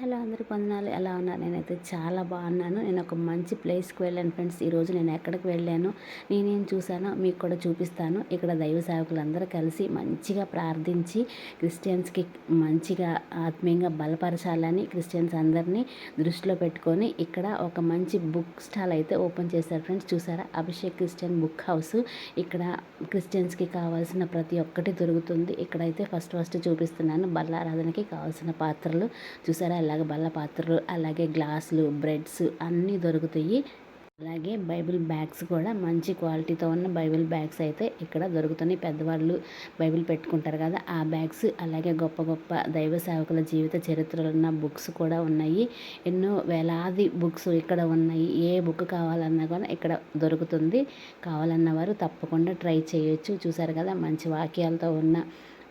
Hello అందరికి వందనాలు ఎలా ఉన్నారు? నేనైతే చాలా బాగున్నాను. నేను ఒక మంచి ప్లేస్కి వెళ్ళాను ఫ్రెండ్స్. ఈరోజు నేను ఎక్కడికి వెళ్ళాను? నేనేం చూశానో మీకు కూడా చూపిస్తాను. ఇక్కడ దైవ సేవకులందరూ కలిసి మంచిగా ప్రార్థించి క్రిస్టియన్స్కి మంచిగా ఆత్మీయంగా బలపరచాలని క్రిస్టియన్స్ అందరినీ దృష్టిలో పెట్టుకొని ఇక్కడ ఒక మంచి బుక్ స్టాల్ అయితే ఓపెన్ చేశారు ఫ్రెండ్స్. చూసారా? Abhishek Christian book house. ఇక్కడ క్రిస్టియన్స్కి కావాల్సిన ప్రతి ఒక్కటి దొరుకుతుంది. ఇక్కడైతే ఫస్ట్ ఫస్ట్ చూపిస్తున్నాను. బల్లారాధనకి కావాల్సిన పాత్రలు. చూసారా? అలాగే బల్ల పాత్రలు అలాగే గ్లాసులు బ్రెడ్స్ అన్నీ దొరుకుతాయి. అలాగే బైబిల్ బ్యాగ్స్ కూడా మంచి క్వాలిటీతో ఉన్న బైబిల్ బ్యాగ్స్ అయితే ఇక్కడ దొరుకుతున్నాయి. పెద్దవాళ్ళు బైబిల్ పెట్టుకుంటారు కదా ఆ బ్యాగ్స్ అలాగే గొప్ప గొప్ప దైవ సేవకుల జీవిత చరిత్రలు ఉన్న బుక్స్ కూడా ఉన్నాయి. ఎన్నో వేలాది బుక్స్ ఇక్కడ ఉన్నాయి. ఏ బుక్ కావాలన్నా కూడా ఇక్కడ దొరుకుతుంది. కావాలన్న వారు తప్పకుండా ట్రై చేయొచ్చు. చూసారు కదా మంచి వాక్యాలతో ఉన్న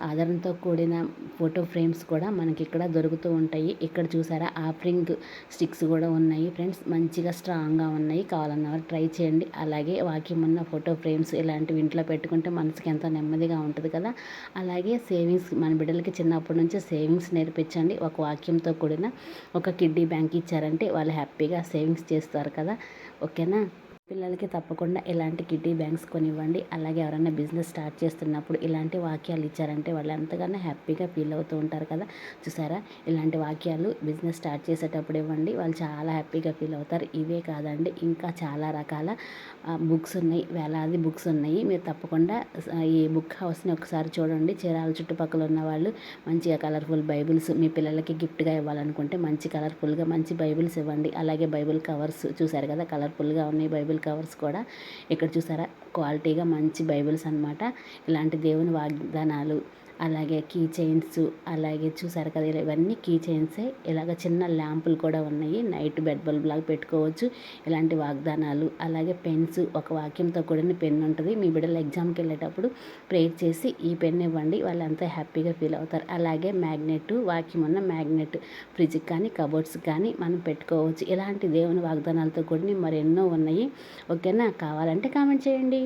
ఆదరణతో కూడిన ఫోటో ఫ్రేమ్స్ కూడా మనకి ఇక్కడ దొరుకుతూ ఉంటాయి. ఇక్కడ చూసారా? ఆఫరింగ్ స్టిక్స్ కూడా ఉన్నాయి ఫ్రెండ్స్. మంచిగా స్ట్రాంగ్గా ఉన్నాయి. కావాలన్న ట్రై చేయండి. అలాగే వాక్యం ఉన్న ఫోటో ఫ్రేమ్స్ ఇలాంటివి ఇంట్లో పెట్టుకుంటే మనసుకి ఎంతో నెమ్మదిగా ఉంటుంది కదా? అలాగే సేవింగ్స్ మన బిడ్డలకి చిన్నప్పటి నుంచే సేవింగ్స్ నేర్పించండి. ఒక వాక్యంతో కూడిన ఒక కిడ్డీ బ్యాంక్ ఇచ్చారంటే వాళ్ళు హ్యాపీగా సేవింగ్స్ చేస్తారు కదా? ఓకేనా? పిల్లలకి తప్పకుండా ఇలాంటి కిడ్డీ బ్యాంక్స్ కొనివ్వండి. అలాగే ఎవరైనా బిజినెస్ స్టార్ట్ చేస్తున్నప్పుడు ఇలాంటి వాక్యాలు ఇచ్చారంటే వాళ్ళు ఎంతగానో హ్యాపీగా ఫీల్ అవుతూ ఉంటారు కదా. చూసారా? ఇలాంటి వాక్యాలు బిజినెస్ స్టార్ట్ చేసేటప్పుడు ఇవ్వండి. వాళ్ళు చాలా హ్యాపీగా ఫీల్ అవుతారు. ఇవే కాదండి. ఇంకా చాలా రకాల బుక్స్ ఉన్నాయి. వేలాది బుక్స్ ఉన్నాయి. మీరు తప్పకుండా ఈ బుక్ హౌస్ని ఒకసారి చూడండి. చీరాల చుట్టుపక్కల ఉన్న వాళ్ళు మంచిగా కలర్ఫుల్ బైబిల్స్ మీ పిల్లలకి గిఫ్ట్గా ఇవ్వాలనుకుంటే మంచి కలర్ఫుల్గా మంచి బైబిల్స్ ఇవ్వండి. అలాగే బైబిల్ కవర్స్ చూసారు కదా? కలర్ఫుల్గా ఉన్నాయి బైబిల్ బైబిల్ కవర్స్ కూడా ఇక్కడ చూసారా? క్వాలిటీగా మంచి బైబిల్స్ అనమాట ఇలాంటి దేవుని వాగ్దానాలు అలాగే కీ చైన్స్ అలాగే చూసారు కదా ఇవన్నీ కీ చైన్సే ఇలాగ చిన్న ల్యాంపులు కూడా ఉన్నాయి. నైట్ బెడ్ బల్బ్ లాగా పెట్టుకోవచ్చు. ఇలాంటి వాగ్దానాలు అలాగే పెన్స్ ఒక వాక్యంతో కూడిన పెన్ ఉంటుంది. మీ బిడ్డలు ఎగ్జామ్కి వెళ్ళేటప్పుడు ప్రేర్ చేసి ఈ పెన్ ఇవ్వండి. వాళ్ళు అంతా హ్యాపీగా ఫీల్ అవుతారు. అలాగే మ్యాగ్నెట్ వాక్యం ఉన్న మ్యాగ్నెట్ ఫ్రిడ్జ్కి కానీ కబోర్డ్స్ కానీ మనం పెట్టుకోవచ్చు. ఇలాంటి దేవుని వాగ్దానాలతో కూడిన మరెన్నో ఉన్నాయి. ఓకేనా? కావాలంటే కామెంట్ చేయండి.